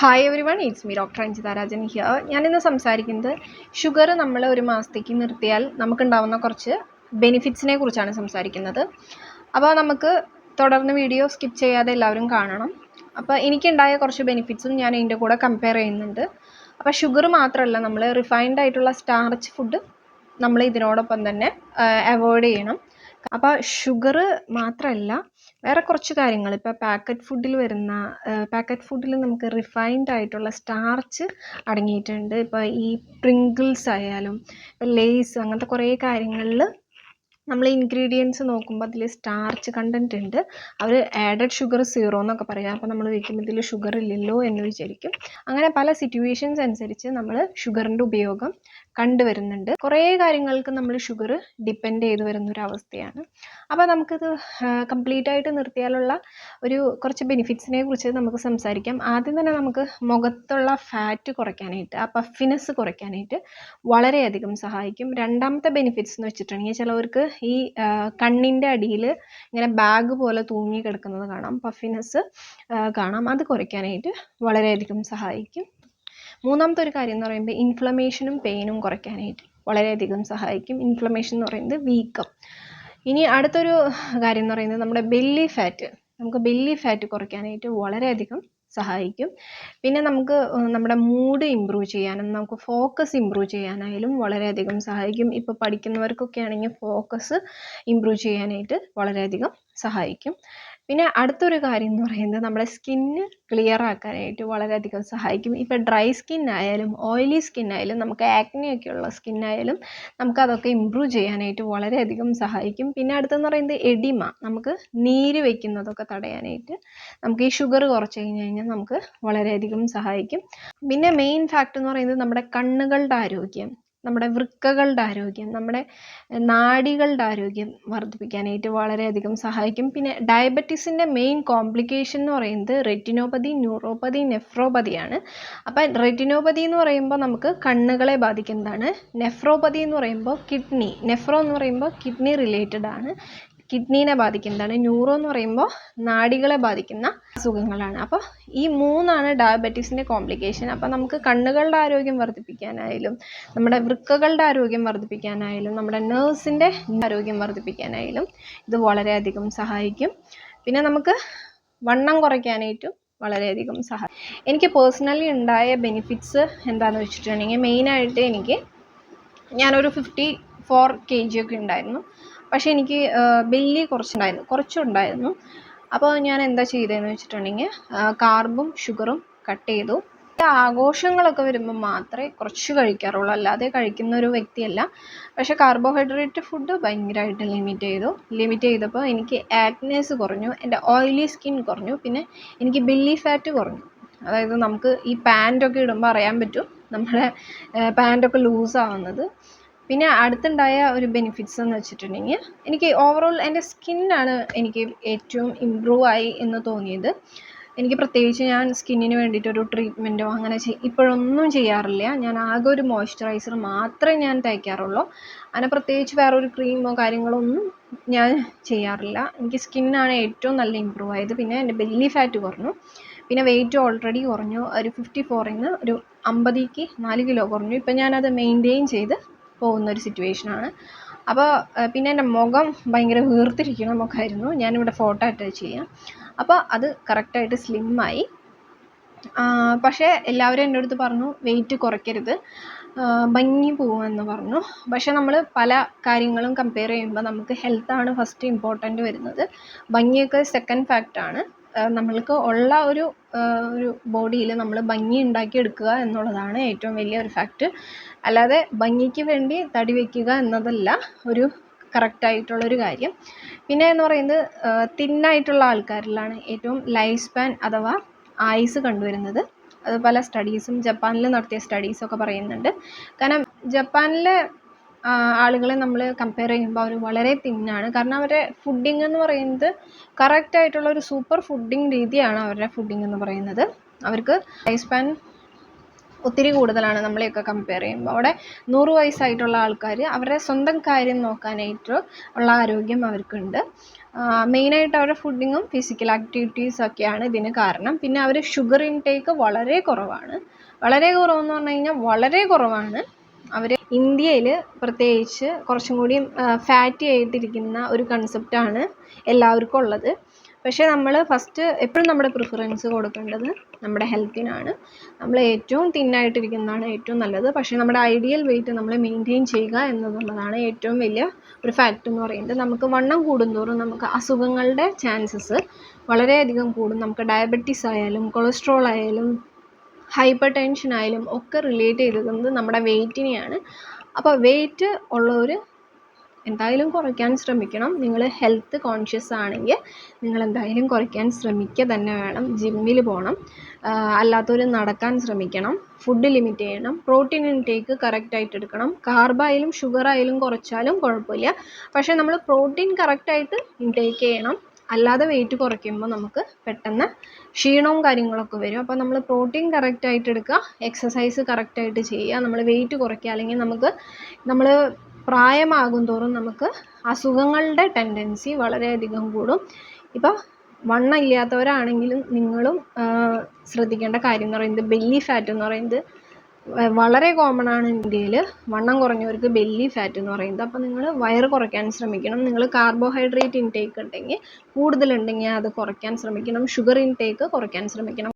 Hi everyone it's me doctor Anjitha Rajan here ഞാനിന്ന് സംസാരിക്കുന്നത് sugar നമ്മൾ ഒരു മാസത്തേക്ക് നിർത്തിയാൽ നമുക്കുണ്ടാവുന്ന കുറച്ച് ബെനിഫിറ്റ്സിനെ കുറിച്ചാണ് സംസാരിക്കുന്നത്. അപ്പോൾ നമുക്ക് തുടർന്ന് വീഡിയോ സ്കിപ്പ് ചെയ്യാതെ എല്ലാവരും കാണണം. അപ്പോൾ എനിക്കുണ്ടായ കുറച്ച് ബെനിഫിറ്റ്സും ഞാൻ ഇതിന്റെ കൂടെ കമ്പയർ ചെയ്യുന്നുണ്ട്. അപ്പോൾ ഷുഗർ മാത്രമല്ല നമ്മൾ റിഫൈൻഡ് ആയിട്ടുള്ള സ്റ്റാർച്ച് ഫുഡ് നമ്മൾ ഇതിനോടൊപ്പം തന്നെ അവോയ്ഡ് ചെയ്യണം. അപ്പോൾ ഷുഗർ മാത്രമല്ല വേറെ കുറച്ച് കാര്യങ്ങൾ. ഇപ്പോൾ പാക്കറ്റ് ഫുഡിൽ വരുന്ന പാക്കറ്റ് ഫുഡിൽ നമുക്ക് റിഫൈൻഡ് ആയിട്ടുള്ള സ്റ്റാർച്ച് അടങ്ങിയിട്ടുണ്ട്. ഇപ്പോൾ ഈ പ്രിങ്കിൾസ് ആയാലും ലേസ് അങ്ങനത്തെ കുറേ കാര്യങ്ങളിൽ നമ്മൾ ഇൻഗ്രീഡിയൻസ് നോക്കുമ്പോൾ അതിൽ സ്റ്റാർച്ച് കണ്ടന്റ് ഉണ്ട്. അവർ ആഡഡ് ഷുഗർ സീറോ എന്നൊക്കെ പറയാം. അപ്പോൾ നമ്മൾ വയ്ക്കുമ്പോൾ ഇതിൽ ഷുഗർ ഇല്ലല്ലോ എന്ന് വിചാരിക്കും. അങ്ങനെ പല സിറ്റുവേഷൻസ് അനുസരിച്ച് നമ്മൾ ഷുഗറിന്റെ ഉപയോഗം കണ്ടുവരുന്നുണ്ട്. കുറേ കാര്യങ്ങൾക്ക് നമ്മൾ ഷുഗർ ഡിപ്പെൻഡ് ചെയ്ത് വരുന്ന ഒരു അവസ്ഥയാണ് അപ്പോൾ നമുക്കിത് കംപ്ലീറ്റ് ആയിട്ട് നിർത്തിയാലുള്ള ഒരു കുറച്ച് ബെനിഫിറ്റ്സിനെ കുറിച്ച് നമുക്ക് സംസാരിക്കാം. ആദ്യം തന്നെ നമുക്ക് മുഖത്തുള്ള ഫാറ്റ് കുറയ്ക്കാനായിട്ട് ആ പഫിനെസ് കുറയ്ക്കാനായിട്ട് വളരെയധികം സഹായിക്കും. രണ്ടാമത്തെ ബെനിഫിറ്റ്സ് എന്ന് വെച്ചിട്ടുണ്ടെങ്കിൽ ചിലവർക്ക് ഈ കണ്ണിന്റെ അടിയിൽ ഇങ്ങനെ ബാഗ് പോലെ തൂങ്ങി കിടക്കുന്നത് കാണാം. പഫിനെസ് കാണാം. അത് കുറയ്ക്കാനായിട്ട് വളരെയധികം സഹായിക്കും. മൂന്നാമത്തെ ഒരു കാര്യം എന്ന് പറയുമ്പോൾ ഇൻഫ്ലമേഷനും പെയിനും കുറയ്ക്കാനായിട്ട് വളരെയധികം സഹായിക്കും. ഇൻഫ്ലമേഷൻ എന്ന് പറയുന്നത് വീക്കം. ഇനി അടുത്തൊരു കാര്യം എന്ന് പറയുന്നത് നമ്മുടെ ബെല്ലി ഫാറ്റ് നമുക്ക് ബെല്ലി ഫാറ്റ് കുറയ്ക്കാനായിട്ട് വളരെയധികം സഹായിക്കും. പിന്നെ നമുക്ക് നമ്മുടെ മൂഡ് ഇമ്പ്രൂവ് ചെയ്യാനും നമുക്ക് ഫോക്കസ് ഇമ്പ്രൂവ് ചെയ്യാനായാലും വളരെയധികം സഹായിക്കും. ഇപ്പോൾ പഠിക്കുന്നവർക്കൊക്കെ ആണെങ്കിൽ ഫോക്കസ് ഇമ്പ്രൂവ് ചെയ്യാനായിട്ട് വളരെയധികം സഹായിക്കും. പിന്നെ അടുത്തൊരു കാര്യം എന്ന് പറയുന്നത് നമ്മുടെ സ്കിന്ന് ക്ലിയർ ആക്കാനായിട്ട് വളരെയധികം സഹായിക്കും. ഇപ്പം ഡ്രൈ സ്കിൻ ആയാലും ഓയിലി സ്കിൻ ആയാലും നമുക്ക് ആക്നെയൊക്കെ ഉള്ള സ്കിൻ ആയാലും നമുക്ക് അതൊക്കെ ഇമ്പ്രൂവ് ചെയ്യാനായിട്ട് വളരെയധികം സഹായിക്കും. പിന്നെ അടുത്തെന്ന് പറയുന്നത് എഡിമ നമുക്ക് നീര് വയ്ക്കുന്നതൊക്കെ തടയാനായിട്ട് നമുക്ക് ഈ ഷുഗർ കുറച്ച് കഴിഞ്ഞ് കഴിഞ്ഞാൽ നമുക്ക് വളരെയധികം സഹായിക്കും. പിന്നെ മെയിൻ ഫാക്ട് എന്ന് പറയുന്നത് നമ്മുടെ കണ്ണുകളുടെ ആരോഗ്യം. നമ്മുടെ വൃക്കകളുടെ ആരോഗ്യം നമ്മുടെ നാഡികളുടെ ആരോഗ്യം വർദ്ധിപ്പിക്കാനായിട്ട് വളരെയധികം സഹായിക്കും. പിന്നെ ഡയബറ്റീസിന്റെ മെയിൻ കോംപ്ലിക്കേഷൻ എന്ന് പറയുന്നത് റെറ്റിനോപ്പതി ന്യൂറോപ്പതി നെഫ്രോപ്പതിയാണ്. അപ്പം റെറ്റിനോപ്പതി എന്ന് പറയുമ്പോൾ നമുക്ക് കണ്ണുകളെ ബാധിക്കുന്നതാണ്. നെഫ്രോപ്പതി എന്ന് പറയുമ്പോൾ കിഡ്നി നെഫ്രോ എന്ന് പറയുമ്പോൾ കിഡ്നി റിലേറ്റഡ് ആണ് കിഡ്നീനെ ബാധിക്കുന്നതാണ്. ന്യൂറോ എന്ന് പറയുമ്പോൾ നാടികളെ ബാധിക്കുന്ന അസുഖങ്ങളാണ്. അപ്പോൾ ഈ മൂന്നാണ് ഡയബറ്റീസിന്റെ കോംപ്ലിക്കേഷൻ. അപ്പോൾ നമുക്ക് കണ്ണുകളുടെ ആരോഗ്യം വർദ്ധിപ്പിക്കാനായാലും നമ്മുടെ വൃക്കകളുടെ ആരോഗ്യം വർദ്ധിപ്പിക്കാനായാലും നമ്മുടെ നേഴ്സിന്റെ ആരോഗ്യം വർദ്ധിപ്പിക്കാനായാലും ഇത് വളരെയധികം സഹായിക്കും. പിന്നെ നമുക്ക് വണ്ണം കുറയ്ക്കാനായിട്ടും വളരെയധികം സഹായം എനിക്ക് പേഴ്സണലി ഉണ്ടായ ബെനിഫിറ്റ്സ് എന്താണെന്ന് വെച്ചിട്ടുണ്ടെങ്കിൽ മെയിനായിട്ട് എനിക്ക് ഞാനൊരു ഫിഫ്റ്റി ഫോർ കെ ജി ഒക്കെ ഉണ്ടായിരുന്നു. പക്ഷേ എനിക്ക് ബെല്ലി കുറച്ചുണ്ടായിരുന്നു കുറച്ചുണ്ടായിരുന്നു. അപ്പോൾ ഞാൻ എന്താ ചെയ്തതെന്ന് വെച്ചിട്ടുണ്ടെങ്കിൽ കാർബും ഷുഗറും കട്ട് ചെയ്തു. ആഘോഷങ്ങളൊക്കെ വരുമ്പോൾ മാത്രമേ കുറച്ച് കഴിക്കാറുള്ളൂ. അല്ലാതെ കഴിക്കുന്ന ഒരു വ്യക്തിയല്ല. പക്ഷേ കാർബോഹൈഡ്രേറ്റ് ഫുഡ് ഭയങ്കരമായിട്ട് ലിമിറ്റ് ചെയ്തു. ലിമിറ്റ് ചെയ്തപ്പോൾ എനിക്ക് ആക്നേസ് കുറഞ്ഞു എന്റെ ഓയിലി സ്കിൻ കുറഞ്ഞു പിന്നെ എനിക്ക് ബില്ലി ഫാറ്റ് കുറഞ്ഞു. അതായത് നമുക്ക് ഈ പാന്റൊക്കെ ഇടുമ്പോൾ അറിയാൻ പറ്റും നമ്മുടെ പാന്റൊക്കെ ലൂസ് ആവുന്നത്. പിന്നെ അടുത്തുണ്ടായ ഒരു ബെനിഫിറ്റ്സ് എന്ന് വെച്ചിട്ടുണ്ടെങ്കിൽ എനിക്ക് ഓവറോൾ എന്റെ സ്കിന്നാണ് എനിക്ക് ഏറ്റവും ഇമ്പ്രൂവ് ആയി എന്ന് തോന്നിയത്. എനിക്ക് പ്രത്യേകിച്ച് ഞാൻ സ്കിന്നിന് വേണ്ടിയിട്ടൊരു ട്രീറ്റ്മെന്റോ അങ്ങനെ ഇപ്പോഴൊന്നും ചെയ്യാറില്ല. ഞാൻ ആകെ ഒരു മോയ്സ്ചറൈസർ മാത്രമേ ഞാൻ തയ്ക്കാറുള്ളൂ. അങ്ങനെ പ്രത്യേകിച്ച് വേറെ ഒരു ക്രീമോ കാര്യങ്ങളോ ഒന്നും ഞാൻ ചെയ്യാറില്ല. എനിക്ക് സ്കിന്നാണ് ഏറ്റവും നല്ല ഇമ്പ്രൂവ് ആയത്. പിന്നെ എന്റെ ബെല്ലി ഫാറ്റ് കുറഞ്ഞു. പിന്നെ വെയിറ്റ് ഓൾറെഡി കുറഞ്ഞു. ഒരു ഫിഫ്റ്റി ഫോറിൽ നിന്ന് ഒരു അമ്പതിക്ക് നാല് കിലോ കുറഞ്ഞു. ഇപ്പം ഞാനത് മെയിന്റെയിൻ ചെയ്ത് പോകുന്ന ഒരു സിറ്റുവേഷനാണ് അപ്പോൾ പിന്നെ എന്റെ മുഖം ഭയങ്കര വീർത്തിരിക്കുന്ന മുഖമായിരുന്നു. ഞാനിവിടെ ഫോട്ടോ അറ്റാച്ച് ചെയ്യാം. അപ്പോൾ അത് കറക്റ്റായിട്ട് സ്ലിമ്മായി പക്ഷേ എല്ലാവരും എന്റെ അടുത്ത് പറഞ്ഞു വെയിറ്റ് കുറയ്ക്കരുത്. ഭംഗി പോകുമെന്ന് പറഞ്ഞു. പക്ഷേ നമ്മൾ പല കാര്യങ്ങളും കമ്പയർ ചെയ്യുമ്പോൾ നമുക്ക് ഹെൽത്താണ് ഫസ്റ്റ് ഇമ്പോർട്ടന്റ് വരുന്നത്. ഭംഗിയൊക്കെ സെക്കൻഡ് ഫാക്റ്റാണ് നമ്മൾക്ക് ഉള്ള ഒരു ഒരു ബോഡിയിൽ നമ്മൾ ഭംഗി ഉണ്ടാക്കിയെടുക്കുക എന്നുള്ളതാണ് ഏറ്റവും വലിയ ഒരു ഫാക്റ്റ് അല്ലാതെ ഭംഗിക്ക് വേണ്ടി തടി വയ്ക്കുക എന്നതല്ല ഒരു കറക്റ്റായിട്ടുള്ളൊരു കാര്യം. പിന്നെ എന്ന് പറയുന്നത് തിന്നായിട്ടുള്ള ആൾക്കാരിലാണ് ഏറ്റവും ലൈഫ് സ്പാൻ അഥവാ ആയുസ് കണ്ടുവരുന്നത്. അത് പല സ്റ്റഡീസും ജപ്പാനിൽ നടത്തിയ സ്റ്റഡീസൊക്കെ പറയുന്നുണ്ട്. കാരണം ജപ്പാനിലെ ആളുകളെ നമ്മൾ കമ്പയർ ചെയ്യുമ്പോൾ അവർ വളരെ തിന്നാണ് കാരണം അവരുടെ ഫുഡിങ് എന്ന് പറയുന്നത് കറക്റ്റ് ആയിട്ടുള്ള ഒരു സൂപ്പർ ഫുഡിങ് രീതിയാണ് അവരുടെ ഫുഡിങ് എന്ന് പറയുന്നത്. അവർക്ക് ലൈഫ് സ്പാൻ ഒത്തിരി കൂടുതലാണ് നമ്മളെയൊക്കെ കമ്പയർ ചെയ്യുമ്പോൾ അവിടെ നൂറ് വയസ്സായിട്ടുള്ള ആൾക്കാർ അവരുടെ സ്വന്തം കാര്യം നോക്കാനായിട്ട് ഉള്ള ആരോഗ്യം അവർക്കുണ്ട്. മെയിനായിട്ട് അവരുടെ ഫുഡിങ്ങും ഫിസിക്കൽ ആക്ടിവിറ്റീസ് ഒക്കെയാണ് ഇതിന് കാരണം. പിന്നെ അവർ ഷുഗർ ഇൻടേക്ക് വളരെ കുറവാണ്. വളരെ കുറവെന്ന് പറഞ്ഞു കഴിഞ്ഞാൽ വളരെ കുറവാണ്. അവർ ഇന്ത്യയിൽ പ്രത്യേകിച്ച് കുറച്ചും കൂടി ഫാറ്റി ആയിട്ടിരിക്കുന്ന ഒരു കൺസെപ്റ്റാണ് എല്ലാവർക്കും ഉള്ളത്. പക്ഷേ നമ്മൾ ഫസ്റ്റ് എപ്പോഴും നമ്മുടെ പ്രിഫറൻസ് കൊടുക്കേണ്ടത് നമ്മുടെ ഹെൽത്തിനാണ് നമ്മൾ ഏറ്റവും തിന്നായിട്ടിരിക്കുന്നതാണ് ഏറ്റവും നല്ലത്. പക്ഷേ നമ്മുടെ ഐഡിയൽ വെയിറ്റ് നമ്മൾ മെയിന്റെയിൻ ചെയ്യുക എന്നുള്ളതാണ് ഏറ്റവും വലിയ ഒരു ഫാക്റ്റ് എന്ന് പറയുന്നത്. നമുക്ക് വണ്ണം കൂടുന്തോറും നമുക്ക് അസുഖങ്ങളുടെ ചാൻസസ് വളരെയധികം കൂടും. നമുക്ക് ഡയബറ്റീസ് ആയാലും കൊളസ്ട്രോൾ ആയാലും ഹൈപ്പർ ടെൻഷൻ ആയാലും ഒക്കെ റിലേറ്റ് ചെയ്തിരിക്കുന്നത് നമ്മുടെ വെയ്റ്റിനെയാണ് അപ്പോൾ വെയ്റ്റ് ഉള്ളവർ എന്തായാലും കുറയ്ക്കാൻ ശ്രമിക്കണം. നിങ്ങൾ ഹെൽത്ത് കോൺഷ്യസ് ആണെങ്കിൽ നിങ്ങൾ എന്തായാലും കുറയ്ക്കാൻ ശ്രമിക്കുക തന്നെ വേണം. ജിമ്മിൽ പോകണം അല്ലാത്തവർ നടക്കാൻ ശ്രമിക്കണം. ഫുഡ് ലിമിറ്റ് ചെയ്യണം. പ്രോട്ടീൻ ഇൻടേക്ക് കറക്റ്റായിട്ട് എടുക്കണം. കാർബായാലും ഷുഗറായാലും കുറച്ചാലും കുഴപ്പമില്ല. പക്ഷേ നമ്മൾ പ്രോട്ടീൻ കറക്റ്റായിട്ട് ഇൻടേക്ക് ചെയ്യണം. അല്ലാതെ വെയിറ്റ് കുറയ്ക്കുമ്പോൾ നമുക്ക് പെട്ടെന്ന് ക്ഷീണവും കാര്യങ്ങളൊക്കെ വരും. അപ്പോൾ നമ്മൾ പ്രോട്ടീൻ കറക്റ്റായിട്ട് എടുക്കുക എക്സസൈസ് കറക്റ്റായിട്ട് ചെയ്യുക നമ്മൾ വെയിറ്റ് കുറയ്ക്കുക അല്ലെങ്കിൽ നമുക്ക് നമ്മൾ പ്രായമാകും തോറും നമുക്ക് അസുഖങ്ങളുടെ ടെൻഡൻസി വളരെയധികം കൂടും. ഇപ്പോൾ വണ്ണം ഇല്ലാത്തവരാണെങ്കിലും നിങ്ങളും ശ്രദ്ധിക്കേണ്ട കാര്യം എന്ന് പറയുന്നത് ബെല്ലി ഫാറ്റ് എന്ന് പറയുന്നത് വളരെ കോമൺ ആണ് ഇന്ത്യയിൽ വണ്ണം കുറഞ്ഞവർക്ക് ബെല്ലി ഫാറ്റ് എന്ന് പറയുന്നത്. അപ്പോൾ നിങ്ങൾ വയറ് കുറയ്ക്കാൻ ശ്രമിക്കണം. നിങ്ങൾ കാർബോഹൈഡ്രേറ്റ് ഇൻടേക്ക് ഉണ്ടെങ്കിൽ കൂടുതലുണ്ടെങ്കിൽ അത് കുറയ്ക്കാൻ ശ്രമിക്കണം. ഷുഗർ ഇൻടേക്ക് കുറയ്ക്കാൻ ശ്രമിക്കണം.